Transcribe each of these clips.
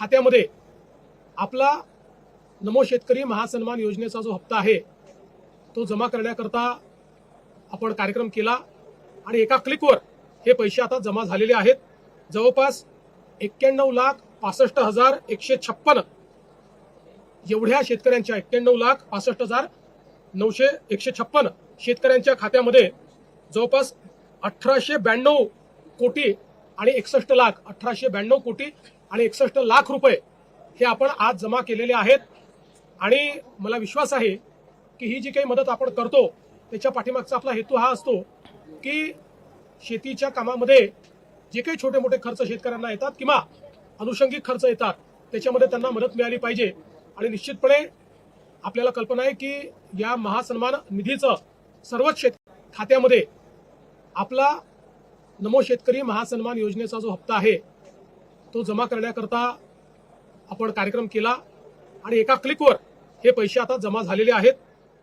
खात्यामध्ये आपला नमो शेतकरी महासन्मान योजनेचा जो हप्ता आहे तो जमा करण्याकरता आपण कार्यक्रम केला. आणि एका क्लिकवर हे पैसे आता जमा झालेले आहेत. जवळपास एक्क्याण्णव लाख पासष्ट हजार एकशे छप्पन एवढ्या शेतकऱ्यांच्या एक्क्याण्णव लाख पासष्ट हजार नऊशे एकशे छप्पन शेतकऱ्यांच्या खात्यामध्ये जवळपास अठराशे ब्याण्णव कोटी आणि एकसष्ट लाख अठराशे ब्याण्णव कोटी आणि एकसष्ट लाख रुपये हे आपण आज जमा केलेले आहेत. आणि मला विश्वास आहे की ही जी काही मदत आपण करतो त्याच्या पाठीमागचा आपला हेतू हा असतो की शेतीच्या कामामध्ये जे काही छोटे मोठे खर्च शेतकऱ्यांना येतात किंवा अनुषंगिक खर्च येतात त्याच्यामध्ये त्यांना मदत मिळाली पाहिजे. आणि निश्चितपणे आपल्याला कल्पना आहे की या महासन्मान निधीचं सर्वच शेत खात्यामध्ये आपला नमो शेतकरी महासन्मान योजनेचा जो हप्ता आहे तो जमा करण्याकरता आपण कार्यक्रम केला आणि एका क्लिकवर हे पैसे आता जमा झालेले आहेत.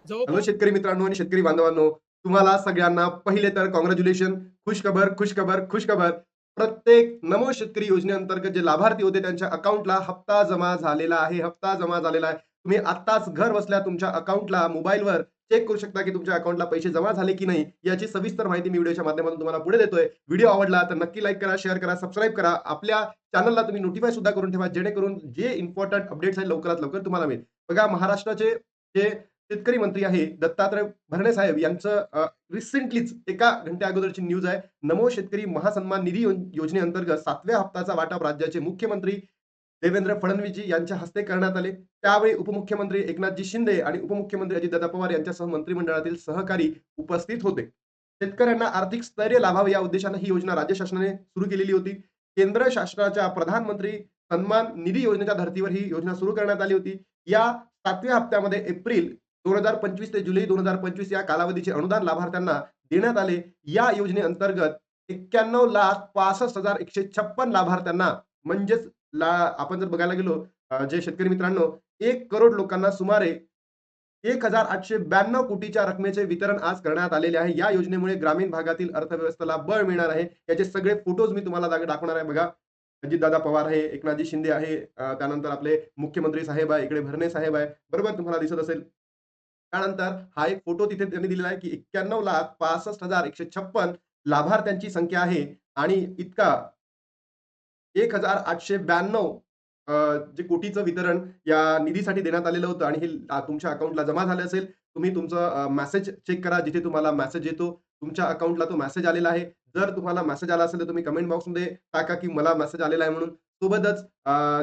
जवळ शेतकरी मित्रांनो आणि शेतकरी बांधवांनो. तुम्हाला सगळ्यांना पहिले तर कॉंग्रॅच्युलेशन खुशखबर खुशखबर खुशखबर प्रत्येक नमो शेतकरी योजनेअंतर्गत जे लाभार्थी होते त्यांच्या अकाउंटला हप्ता जमा झालेला आहे हप्ता जमा झालेला आहे. तुम्ही आत्ताच घर बसल्या तुमच्या अकाउंटला मोबाईलवर चेक करू शकता की तुमच्या अकाउंटला पैसे जमा झाले की नाही याची सविस्तर माहिती मी व्हिडिओच्या माध्यमातून तुम्हाला पुढे देतोय. व्हिडिओ आवडला तर नक्की लाईक करा शेअर करा सबस्क्राईब करा. आपल्या चॅनलला तुम्ही नोटिफाय सुद्धा करून ठेवा जेणेकरून जे इम्पॉर्टंट अपडेट्स आहेत लवकरात लवकर तुम्हाला मिळेल. बघा महाराष्ट्राचे जे शेतकरी मंत्री आहे दत्तात्रय भरणे साहेब यांचं रिसेंटलीच एका घंट्या अगोदरची न्यूज आहे. नमो शेतकरी महासन्मान निधी योजनेअंतर्गत सातव्या हप्त्याचा वाटप राज्याचे मुख्यमंत्री देवेंद्र फडणवीसजी यांच्या हस्ते करण्यात आले. त्यावेळी उपमुख्यमंत्री एकनाथजी शिंदे आणि उपमुख्यमंत्री अजितदादा पवार यांच्यासह मंत्रिमंडळातील सहकारी उपस्थित होते. शेतकऱ्यांना आर्थिक स्थैर्य लाभावे या उद्देशाने ही योजना राज्य शासनाने सुरू केलेली होती. केंद्र शासनाच्या प्रधानमंत्री सन्मान निधी योजनेच्या धर्तीवर ही योजना सुरू करण्यात आली होती. या सातव्या हप्त्यामध्ये एप्रिल दोन हजार पंचवीस ते जुलै दोन हजार पंचवीस या कालावधीचे अनुदान लाभार्थ्यांना देण्यात आले. या योजनेअंतर्गत एक्क्याण्णव लाख पासष्ट हजार एकशे छप्पन लाभार्थ्यांना म्हणजेच ला आपण जर बघायला गेलो जे शेतकरी मित्रांनो एक करोड लोकांना सुमारे एक हजार आठशे ब्याण्णव कोटीच्या रकमेचे वितरण आज करण्यात आलेले आहे. या योजनेमुळे ग्रामीण भागातील अर्थव्यवस्थेला बळ मिळणार आहे. याचे सगळे फोटोज मी तुम्हाला दाखवणार आहे. बघा अजितदादा पवार आहे एकनाथजी शिंदे आहे त्यानंतर आपले मुख्यमंत्री साहेब आहे इकडे भरणे साहेब आहे. बरोबर तुम्हाला दिसत असेल. त्यानंतर हा एक फोटो तिथे त्यांनी दिलेला आहे की एक्क्याण्णव लाख पासष्ट हजार एकशे छप्पन लाभार्थ्यांची संख्या आहे. आणि इतका एक हजार आठशे ब्याण्णव जे कोटीचं वितरण या निधीसाठी देण्यात आलेलं होतं आणि हे तुमच्या अकाउंटला जमा झालं असेल तुम्ही तुमचं मेसेज चेक करा जिथे तुम्हाला मेसेज येतो. तुमच्या अकाउंटला तो मेसेज आलेला आहे. जर तुम्हाला मेसेज आला असेल तर तुम्ही कमेंट बॉक्समध्ये टाका की मला मेसेज आलेला आहे म्हणून. सोबतच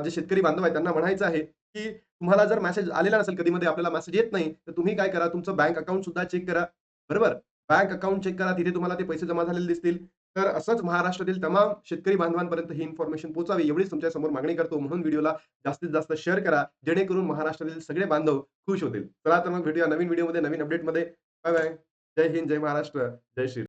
जे शेतकरी बांधव आहेत त्यांना म्हणायचं आहे की तुम्हाला जर मेसेज आलेला नसेल कधीमध्ये आपल्याला मेसेज येत नाही तर तुम्ही काय करा तुमचं बँक अकाउंट सुद्धा चेक करा. बरोबर? बँक अकाउंट चेक करा तिथे तुम्हाला ते पैसे जमा झालेले दिसतील. तर असंच महाराष्ट्रातील तमाम शेतकरी बांधवांपर्यंत ही इन्फॉर्मेशन पोहोचावी एवढीच तुमच्यासमोर मागणी करतो. म्हणून व्हिडिओला जास्तीत जास्त शेअर करा जेणेकरून महाराष्ट्रातील सगळे बांधव खुश होतील. चला तर मग भेटूया नवीन व्हिडिओमध्ये नवीन अपडेटमध्ये बाय बाय जय हिंद जय महाराष्ट्र जय श्री